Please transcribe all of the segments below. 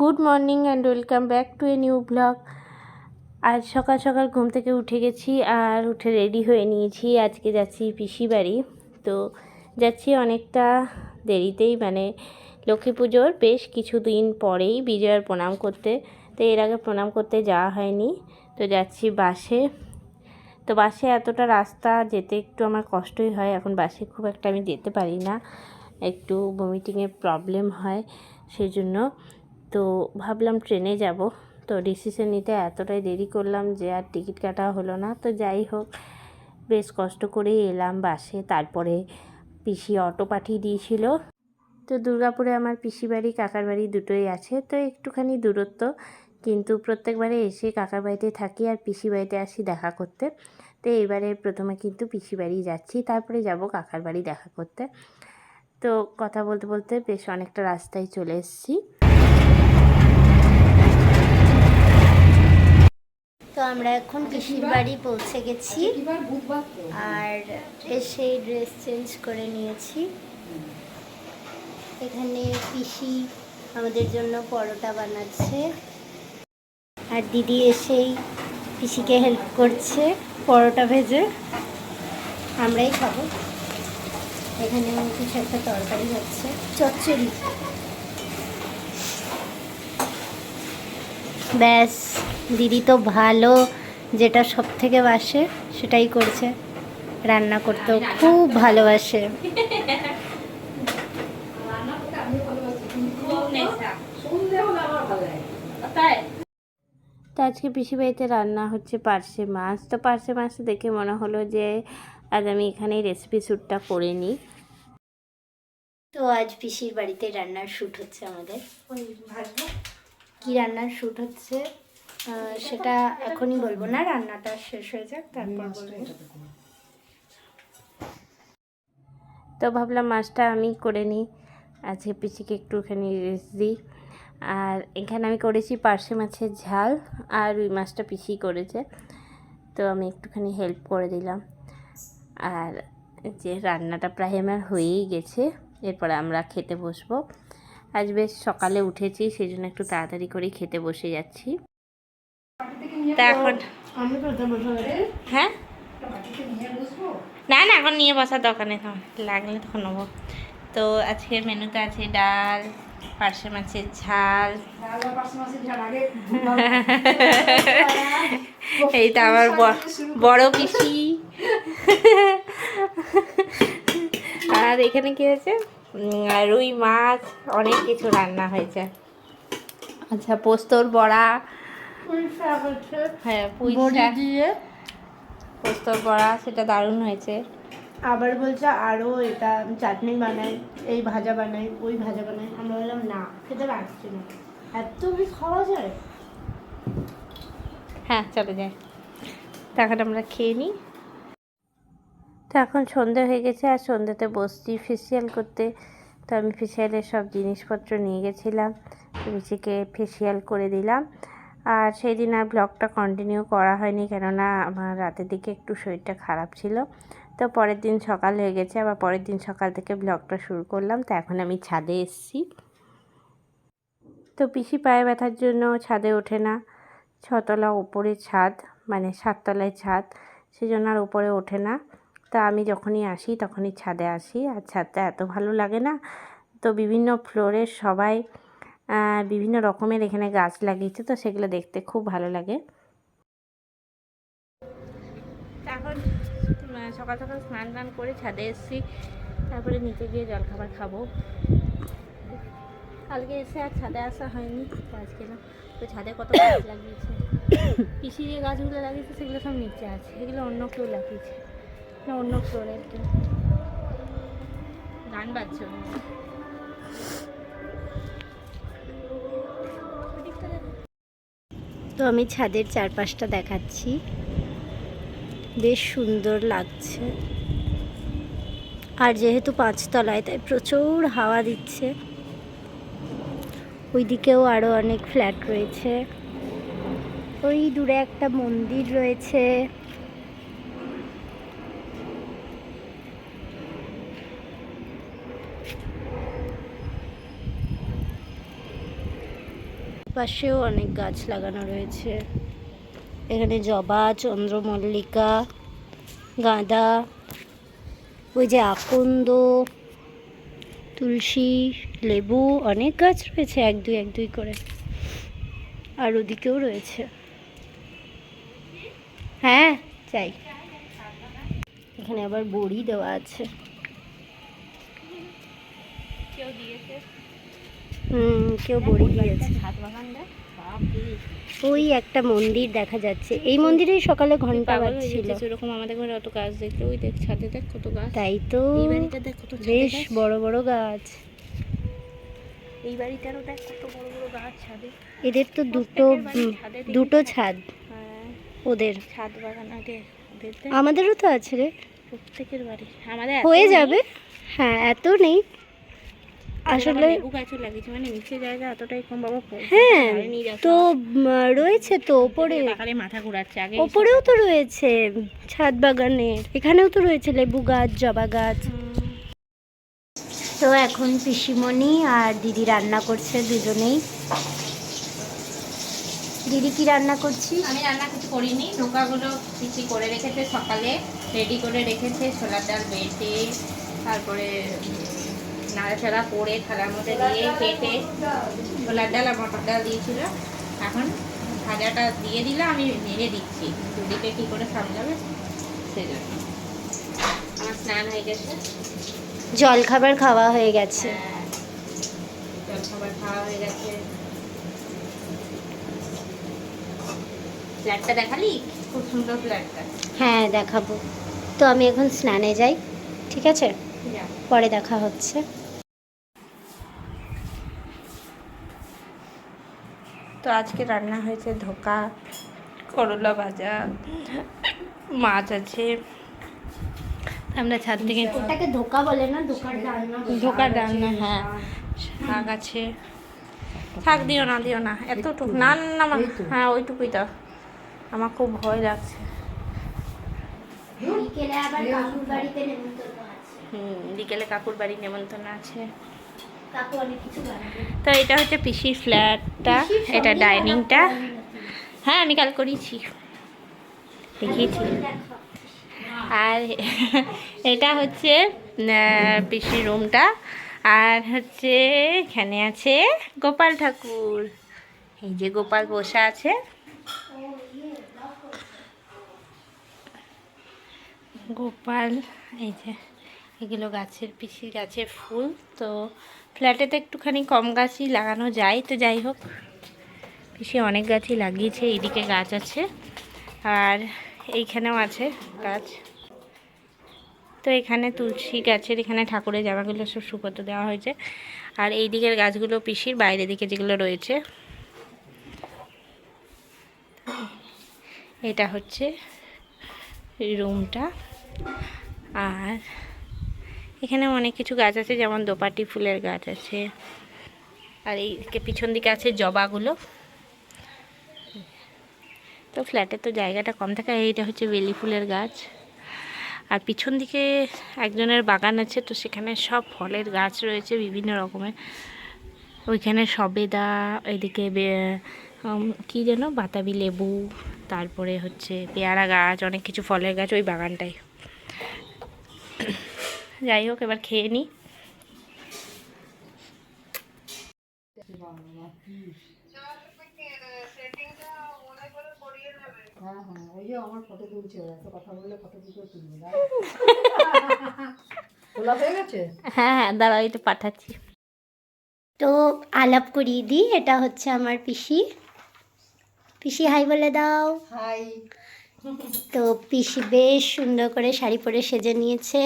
Good morning and welcome back to a new blog. আজ সকাল সকাল ঘুম থেকে উঠে গেছি আর উঠে রেডি হয়ে নিয়েছি। আজকে যাচ্ছি পিসি বাড়ি। তো যাচ্ছি অনেকটা দেরিতেই মানে লক্ষ্মী পুজোর বেশ কিছুদিন পরেই বিজয়ার প্রণাম করতে। তো এর আগে প্রণাম করতে যাওয়া হয়নি। তো যাচ্ছি বাসে। তো বাসে এতটা রাস্তা যেতে একটু আমার কষ্টই হয়। এখন বাসে খুব একটা আমি যেতে পারি না। একটু ভমিটিংয়ের প্রবলেম হয় সেই জন্য তো ভাবলাম ট্রেনে যাব। তো ডিসিশন নিতে এতটাই দেরি করলাম যে আর টিকিট কাটা হলো না। তো যাই হোক, বেশ কষ্ট করেই এলাম বাসে। তারপরে পিসি অটো পাঠিয়ে দিয়েছিল। তো দুর্গাপুরে আমার পিসি বাড়ি কাকার বাড়ি দুটোই আছে। তো একটুখানি দূরত্ব। কিন্তু প্রত্যেকবারে এসে কাকার বাড়িতে থাকি আর পিসি বাড়িতে আসি দেখা করতে। তো এইবারে প্রথমে কিন্তু পিসি বাড়ি যাচ্ছি। তারপরে যাব কাকার বাড়ি দেখা করতে। তো কথা বলতে বলতে বেশ অনেকটা রাস্তায় চলে এসেছি। আমরা এখন পিসির বাড়ি পৌঁছে গেছি। আর এসে ড্রেস চেঞ্জ করে নিয়েছি। এখানে পিসি আমাদের জন্য পরোটা বানাচ্ছে। আর দিদি এসেই পিসিকে হেল্প করছে পরোটা ভেজে। আমরাই খাব। এখানে কিছু একটা তরকারি হচ্ছে। চচ্চড়ি। ব্যাস, দিদি তো ভালো, যেটা সব থেকে বাসে সেটাই করছে। রান্না করতেও খুব ভালোবাসে। তো আজকে পিসি বাড়িতে রান্না হচ্ছে পার্শে মাছ। তো পার্শে মাছ দেখে মনে হলো যে আজ আমি এখানে রেসিপি শ্যুটটা করে নিই। তো আজ পিসির বাড়িতে রান্নার শ্যুট হচ্ছে আমাদের। কি রান্নার শ্যুট হচ্ছে সেটা এখনই বলব না রান্নাটা শেষ হয়ে যাক তারপর বলব। তো ভাবলাম মাছটা আমি করে নিই আজকে পিসিকে একটুখানি রেস্ট দিই। আর এখানে আমি করেছি পার্শে মাছের ঝাল আর ওই মাছটা পিসি করেছে তো আমি একটুখানি হেল্প করে দিলাম। আর যে রান্নাটা প্রায় আমার হয়েই গেছে এরপরে আমরা খেতে বসবো। আজ বেশ সকালে উঠেছি সেই জন্য একটু তাড়াতাড়ি করে খেতে বসে যাচ্ছি। তা এখন হ্যাঁ? না না এখন নিয়ে বসার দোকানে তখন লাগলে তখন নেব। তো আজকের মেনুতে আছে ডাল পার্শে মাছের ঝাল। এইটা আমার ব- বড় পিসি। আর এখানে কি উম, রুই মাছ অনেক কিছু রান্না হয়েছে। আচ্ছা পোস্তর বড়া। হ্যাঁ পুঁই দিয়ে। পোস্তর বড়া সেটা দারুণ হয়েছে। আবার বলছে আরও এটা চাটনি বানাই এই ভাজা বানাই ওই ভাজা বানাই। আমরা বললাম না খেতে পারছি না। এত বেশ খাওয়া যায়? হ্যাঁ চলে যায়। তো এখন আমরা খেয়ে নিই। তো এখন সন্ধে হয়ে গেছে, আর সন্ধ্যেতে বসছি ফেসিয়াল করতে। তো আমি ফেসিয়ালের সব জিনিসপত্র নিয়ে গেছিলাম রুচিকে ফেসিয়াল করে দিলাম। আর সেই দিন আর ব্লগটা কন্টিনিউ করা হয়নি, কেননা আমার রাতের দিকে একটু শরীরটা খারাপ ছিল। তো পরের দিন সকাল হয়ে গেছে, আবার পরের দিন সকাল থেকে ব্লগটা শুরু করলাম, তো এখন আমি ছাদে এসছি। তো পিসি পায়ে ব্যথার জন্য ছাদে ওঠে না, ছতলা ওপরে ছাদ মানে সাততলায় ছাদ, সেজন্য আর উপরে ওঠে না। তা আমি যখনই আসি তখনই ছাদে আসি। আর ছাদটা এত ভালো লাগে না। তো বিভিন্ন ফ্লোরের সবাই বিভিন্ন রকমের এখানে গাছ লাগিয়েছে। তো সেগুলো দেখতে খুব ভালো লাগে। এখন সকাল সকাল স্নান টান করে ছাদে এসেছি। তারপরে নিচে গিয়ে জলখাবার খাব। কালকে এসে আর ছাদে আসা হয়নি। আজকে না। তো ছাদে কত গাছ লাগিয়েছে? পিসি যে গাছগুলো লাগিয়েছে সেগুলো সব নিচে আছে। এগুলো অন্য কেউ লাগিয়েছে। না অন্য ফ্লোরের কেউ গান বাজছে। তো আমি ছাদের চারপাশটা দেখাচ্ছি। বেশ সুন্দর লাগছে। আর যেহেতু পাঁচতলায় তাই প্রচুর হাওয়া দিচ্ছে। ওইদিকেও আরও অনেক ফ্ল্যাট রয়েছে। ওই দূরে একটা মন্দির রয়েছে। পাশেও অনেক গাছ লাগানো রয়েছে। এখানে জবা, চন্দ্রমল্লিকা, গাঁদা, ওই যে আকন্দ, তুলসী, লেবু অনেক গাছ রয়েছে এক দুই এক দুই করে। আর ওদিকেও রয়েছে। হ্যাঁ চাই এখানে আবার বড়ি দেওয়া আছে। দিয়েছে। হুম কেউ বড়ি দিয়েছে। ছাদ বাগানটা ওই একটা মন্দির দেখা যাচ্ছে। এই মন্দিরেই সকালে ঘণ্টা বাজছিল। ওরকম আমাদের ঘরে অত গাছ দেখতে ওই দেখ ছাদে দেখ কত গাছ। তাই তো। এই বাড়িটা দেখ কত বেশ বড় বড় গাছ। এই বাড়িটারও দেখ কত বড় বড় গাছ ছাদে। এদের তো দুটো দুটো ছাদ। হ্যাঁ, ওদের। ছাদ বাগান আগে আমাদেরও তো আছে রে। প্রত্যেকের বাড়ি। আমাদের হয়ে যাবে। হ্যাঁ এত নেই। আসলে মানে নিচে জায়গা এতটাই কম বাবা হ্যাঁ তো রয়েছে তো ওপরে। মাথা ঘোরাচ্ছে আগে ওপরেও তো রয়েছে ছাদ বাগানের এখানেও তো রয়েছে লেবু গাছ জবা গাছ। তো এখন পিসিমণি আর দিদি রান্না করছে দুজনেই। দিদি কি রান্না করছি আমি রান্না কিছু করিনি নৌকাগুলো পিসি করে রেখেছে সকালে রেডি করে রেখেছে ছোলার ডাল বেটে তারপরে নাড়াচাড়া করে থালার মধ্যে দিয়ে কেটে ছোলার ডাল আর মটর ডাল দিয়েছিল। এখন ভাজাটা দিয়ে দিলে আমি নেড়ে দিচ্ছি। দুদিকে কী করে সামলাবে সেজন্য। আমার স্নান হয়ে গেছে। জল খাবার খাওয়া হয়ে গেছে। হ্যাঁ, খাওয়া হয়ে গেছে। ফ্ল্যাটটা দেখালি? খুব সুন্দর ফ্ল্যাটটা হ্যাঁ দেখাবো। তো আমি এখন স্নানে যাই ঠিক আছে? পরে দেখা হচ্ছে। তো আজকে রান্না হয়েছে ধোকা করলা ভাজা মাছ আছে। আমরা ছাদ থেকে ওটাকে ধোকা বলে না ধোকার ডালনা ধোকার ডালনা হ্যাঁ। শাক আছে। শাক দিও না দিও না এতটুকু। না না না, মা- হ্যাঁ ওইটুকুই দাও। আমার খুব ভয় লাগছে। বিকেলে আবার কাকুর বাড়িতে নেমন্তন্ন আছে। হুম বিকেলে কাকুর বাড়ি নেমন্তন্ন আছে কাকু অনেক কিছু বানাবে তো এটা হচ্ছে পিসির ফ্ল্যাটটা এটা ডাইনিংটা? হ্যাঁ আমি কাল করেছি। দেখিয়েছি। আর এটা হচ্ছে পিসির রুমটা। আর হচ্ছে এখানে আছে গোপাল ঠাকুর। এই যে গোপাল বসে আছে। গোপাল এই যে এগুলো গাছের পিসির গাছের ফুল। তো ফ্ল্যাটে তো একটুখানি কম গাছই লাগানো যায়, তো যাই হোক। পিসি অনেক গাছই লাগিয়েছে এইদিকে গাছ আছে, আর এইখানেও আছে গাছ। তো এখানে তুলসী গাছের এখানে ঠাকুরের জামাগুলো সব শুকোতে দেওয়া হয়েছে। আর এই দিকের গাছগুলো পিসির বাইরের দিকে যেগুলো রয়েছে। এটা হচ্ছে রুমটা আর এখানে অনেক কিছু গাছ আছে, যেমন দোপাটি ফুলের গাছ আছে। আর এই পিছন দিকে আছে জবাগুলো। তো ফ্ল্যাটে তো জায়গাটা কম থাকে এইটা হচ্ছে বেলি ফুলের গাছ। আর পিছন দিকে একজনের বাগান আছে, তো সেখানে সব ফলের গাছ রয়েছে বিভিন্ন রকমের। ওইখানে সবেদা, এদিকে কি যেন, বাতাবি লেবু, তারপরে হচ্ছে পেয়ারা গাছ, অনেক কিছু ফলের গাছ ওই বাগানটাই যাই হোক এবার খেয়ে নিই হ্যাঁ হ্যাঁ দাঁড়াও এটা পাঠাচ্ছি। তো আলাপ করিয়ে দিই এটা হচ্ছে আমার পিসি। পিসি হাই বলে দাও। হাই। তো পিসি বেশ সুন্দর করে শাড়ি পরে সেজে নিয়েছে।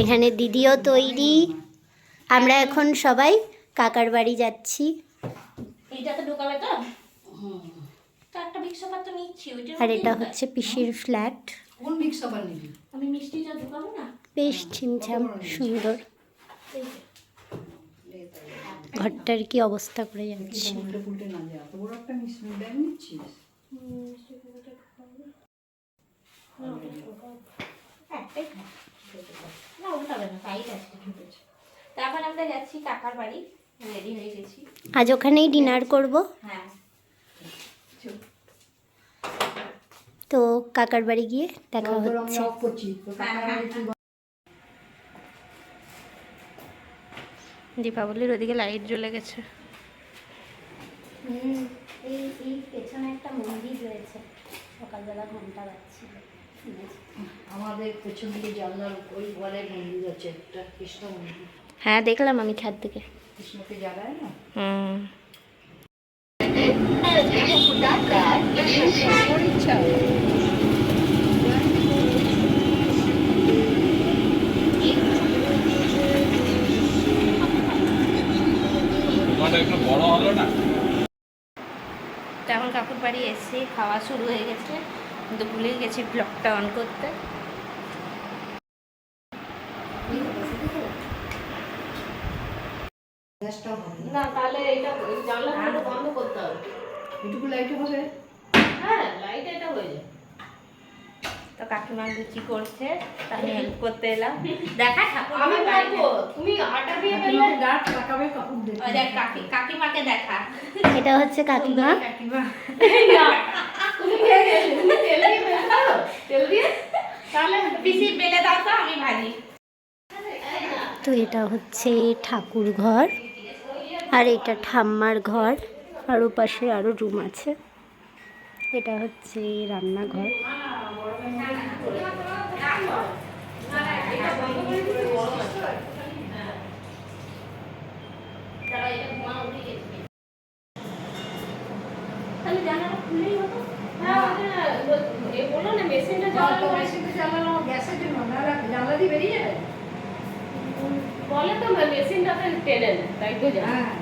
এখানে দিদিও তৈরি। আমরা এখন সবাই কাকার বাড়ি যাচ্ছি। আর এটা হচ্ছে পিসির ফ্ল্যাট বেশ ছিমছাম সুন্দর। ঘরটার কি অবস্থা করে যাচ্ছে একটাই না তারপর আমরা যাচ্ছি কাকার বাড়ি রেডি হয়ে গেছি। আজ ওখানেই ডিনার করব। হ্যাঁ। তো কাকার বাড়ি গিয়ে দেখা হচ্ছে। দীপাবলির ওদিকে লাইট জ্বলে গেছে। এই এই পেছনে একটা মন্দির রয়েছে। সকালবেলা ঘণ্টা বাজছিল। শুনেছি আমাদের পেছন দিকে জানলার ওই ঘরে মন্দির আছে একটা কৃষ্ণ মন্দির। হ্যাঁ দেখলাম আমি ছাদ থেকে। কৃষ্ণকে জাগায় না? হুম। দোকানটা একটু বড় হলো না? তেমন কাকুর বাড়ি এসে খাওয়া শুরু হয়ে গেছে। কিন্তু ভুলে গেছি ব্লগটা অন করতে। হবে না। তাহলে এটা জানলা বন্ধ করতে হবে। এটুকু লাইটে হবে হ্যাঁ লাইট এটা হয়ে যায় তো কাকিমা লুচি করছে তাই হেল্প করতে এলাম। দেখা আমি পারব তুমি আটা দিয়ে লাগাবে দিয়ে দেখ কাকি কাকিমাকে দেখা। এটা হচ্ছে কাকিমা। কাকিমা। তুমি তেল দিয়ে তেল দিয়ে? তাহলে পিসি বেলে দাও তো আমি ভাজি। তো এটা হচ্ছে ঠাকুর ঘর। আর এটা ঠাম্মার ঘর আর ও পাশে আরও রুম আছে। এটা হচ্ছে রান্নাঘর। হ্যাঁ বলো না মেশিনটা চালানো মেশিনটা চালানো গ্যাসের জন্য না জানলা দিয়ে বেরিয়ে যাবে বলে তো মেশিনটাতে টেনে নেয় তাই তো জানি।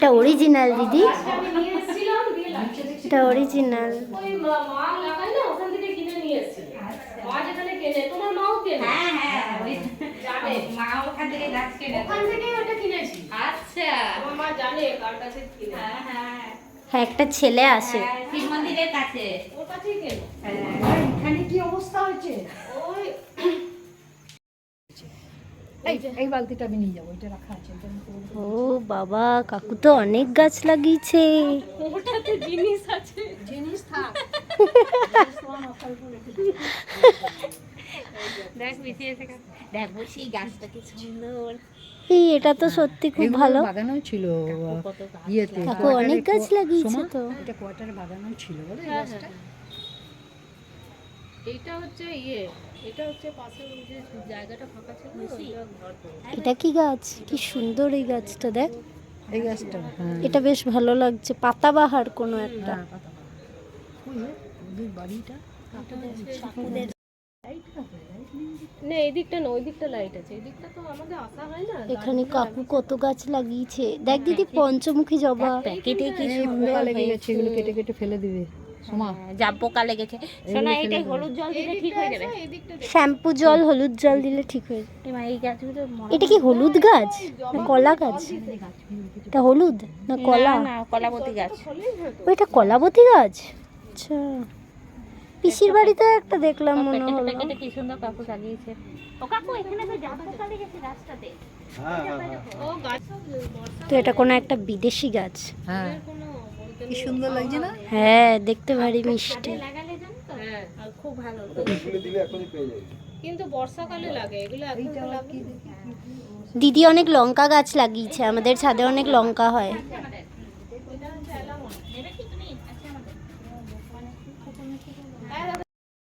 কার অরিজিনাল দিদি। হ্যাঁ হ্যাঁ হ্যাঁ একটা ছেলে আসে হ্যাঁ, মন্দিরের কাছে ওর কাছেই কি অবস্থা হয়েছে? ওই এই এই বালতিটা আমি নিয়ে যাব এটা রাখা আছে। ও বাবা কাকু তো অনেক গাছ লাগিয়েছে। ওটাতে জিনিস আছে। জিনিস থাক। দেখ বেশি দেখ বসি গাছটা সুন্দর। এই এটা তো সত্যি খুব ভালো। বাগানো ছিল ইয়েতে। অনেক গাছ লাগিয়েছে তো। এটা কোয়ার্টারে বাগানো ছিল বলে হ্যাঁ, গাছটা? এইটা হচ্ছে ইয়ে এটা হচ্ছে পাশে ওই যে জায়গাটা ফাঁকা ছিল ওইটা ঘর এটা কি গাছ? কি সুন্দর এই গাছটা দেখ। এই গাছটা হ্যাঁ। এটা বেশ ভালো লাগছে পাতাবাহার কোনো একটা। হ্যাঁ, পাতা পাতা। ওই যে, ওদের বাড়িটা না এই দিকটা না ওই দিকটা লাইট আছে। এই দিকটা তো আমাদের আসা হয় না এখানে কাকু কত গাছ লাগিয়েছে। দেখ দিদি পঞ্চমুখী জবা। প্যাকেটে কি এই লেগে গেছে এগুলো কেটে কেটে ফেলে দিবে। পোকা লেগেছে। শোনা এইটাই হলুদ জল দিলে ঠিক হয়ে যাবে। শ্যাম্পু জল হলুদ জল দিলে ঠিক হয়ে যাবে। এই গাছগুলো এটা কি হলুদ। গাছ? না কলা গাছ? এটা হলুদ না কলা? না, কলাবতী গাছ। ও এটা কলাবতী গাছ? আচ্ছা। পিসির বাড়িতে একটা দেখলাম মনে হলো। কি সুন্দর কাকু লাগিয়েছে। ও কাকু এখানে তো পোকা লেগেছে গাছটাতে তো এটা কোনো একটা বিদেশি গাছ? হ্যাঁ। কি সুন্দর লাগছে না? হ্যাঁ দেখতে ভারী মিষ্টি। লাগালে জানো তো? হ্যাঁ আর খুব ভালো। কিন্তু বর্ষাকালে লাগে এগুলো এখন লাগে। দিদি অনেক লঙ্কা গাছ লাগিয়েছে আমাদের ছাদে অনেক লঙ্কা হয়।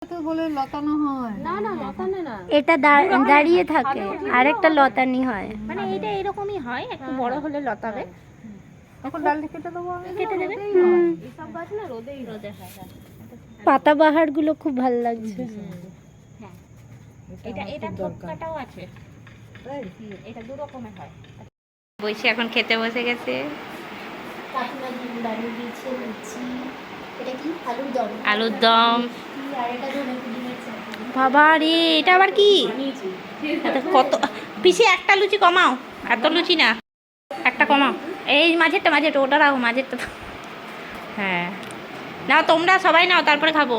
তো বলে লতানো হয়। না না লতানে না। এটা দাঁড়িয়ে থাকে আরেকটা লতানি হয়। মানে এটা এরকমই হয় একটু বড় হলে লতাবে। তখন ডালটা কেটে দেবো কেটে দেবে? এসব গাছ না রোদেই রোদে হয় পাতাবাহারগুলো খুব ভালো লাগছে। এটা এটা খুব থোক দরকার। কাটাও আছে। এটা দু রকমের হয়। এখন খেতে বসে গেছে। কাকিমা দিন বানিয়ে দিয়েছে লুচি। এটা কি? আলুর দম। আলুর দম। আর এটা ধনে পুদিনের চাটনি। বাবা রে এটা আবার কি? কত? পিসে একটা লুচি কমাও। এত লুচি না। একটা কমাও। এই মাঝেরটা মাঝেরটা, ওটা রাখো, মাঝেরটা। হ্যাঁ। নাও, তোমরা সবাই নাও, তারপরে খাব।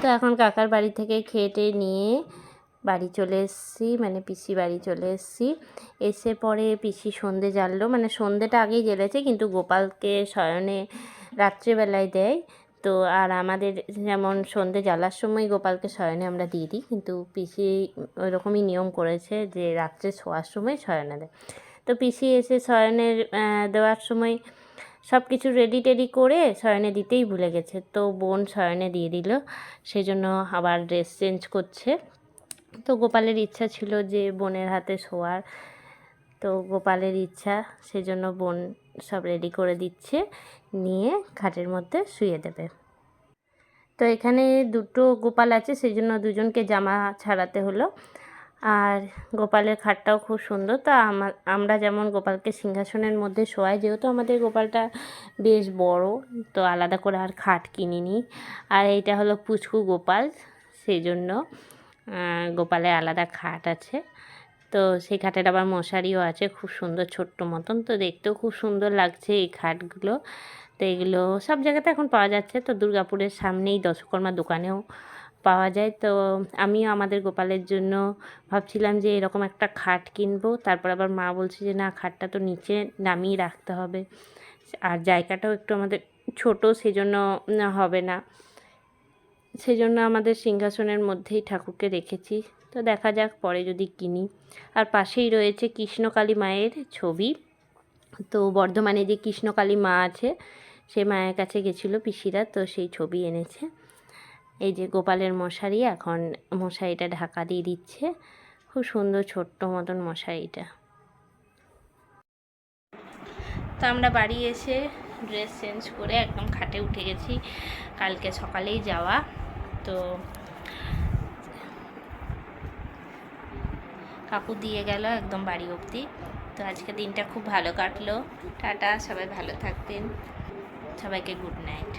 তো এখন কাকার বাড়ি থেকে খেয়ে টেয়ে নিয়ে বাড়ি চলে এসেছি মানে পিসি বাড়ি চলে এসেছি। এসে পরে পিসি সন্ধে জ্বাললো মানে সন্ধেটা আগেই জ্বেলেছে কিন্তু গোপালকে শয়নে রাত্রেবেলায় দেয়। তো আর আমাদের যেমন সন্ধে জ্বালার সময় গোপালকে শয়নে আমরা দিয়ে দিই, কিন্তু পিসি ওই রকমই নিয়ম করেছে যে রাত্রে শোয়ার সময় শয়নে দেয়। তো পিসি এসে শয়নের দেওয়ার সময় সব কিছু রেডি টেডি করে শয়নে দিতেই ভুলে গেছে। তো বোন শয়নে দিয়ে দিল, সেজন্য আবার ড্রেস চেঞ্জ করছে। তো গোপালের ইচ্ছা ছিল যে বোনের হাতে শোয়ার, তো গোপালের ইচ্ছা, সেজন্য বোন সব রেডি করে দিচ্ছে, নিয়ে খাটের মধ্যে শুয়ে দেবে। তো এখানে দুটো গোপাল আছে সেই জন্য দুজনকে জামা ছাড়াতে হলো। আর গোপালের খাটটাও খুব সুন্দর। তো আমা, আমরা যেমন গোপালকে সিংহাসনের মধ্যে শোয়াই, যেহেতু আমাদের গোপালটা বেশ বড়, তো আলাদা করে আর খাট কিনিনি। আর এইটা হলো পুচকু গোপাল, সেই জন্য গোপালের আলাদা খাট আছে। তো সেই খাটের আবার মশারিও আছে, খুব সুন্দর ছোট্ট মতন। তো দেখতেও খুব সুন্দর লাগছে এই খাটগুলো। তো এগুলো সব জায়গাতে এখন পাওয়া যাচ্ছে। তো দুর্গাপুরের সামনেই দশকর্মা দোকানেও পাওয়া যায়। তো আমিও আমাদের গোপালের জন্য ভাবছিলাম যে এরকম একটা খাট কিনবো। তারপর আবার মা বলছে যে, না, খাটটা তো নিচে নামিয়ে রাখতে হবে। আর জায়গাটাও একটু আমাদের ছোট, সেজন্য হবে না। সেজন্য আমাদের সিংহাসনের মধ্যেই ঠাকুরকে রেখেছি। তো দেখা যাক, পরে যদি কিনি। আর পাশেই রয়েছে কৃষ্ণকালী মায়ের ছবি। তো বর্ধমানে যে কৃষ্ণকালী মা আছে, সে মায়ের কাছে গেছিল পিসিরা, তো সেই ছবি এনেছে। এই যে গোপালের মশারি, এখন মশারিটা ঢাকা দিয়ে দিচ্ছে। খুব সুন্দর ছোট্ট মতন মশারিটা। তো আমরা বাড়ি এসে ড্রেস চেঞ্জ করে একদম খাটে উঠে গেছি। কালকে সকালেই যাওয়া। তো কাকু দিয়ে গেল একদম বাড়ি অবধি। তো আজকে দিনটা খুব ভালো কাটলো। টাটা, সবাই ভালো থাকবেন। সবাইকে গুড নাইট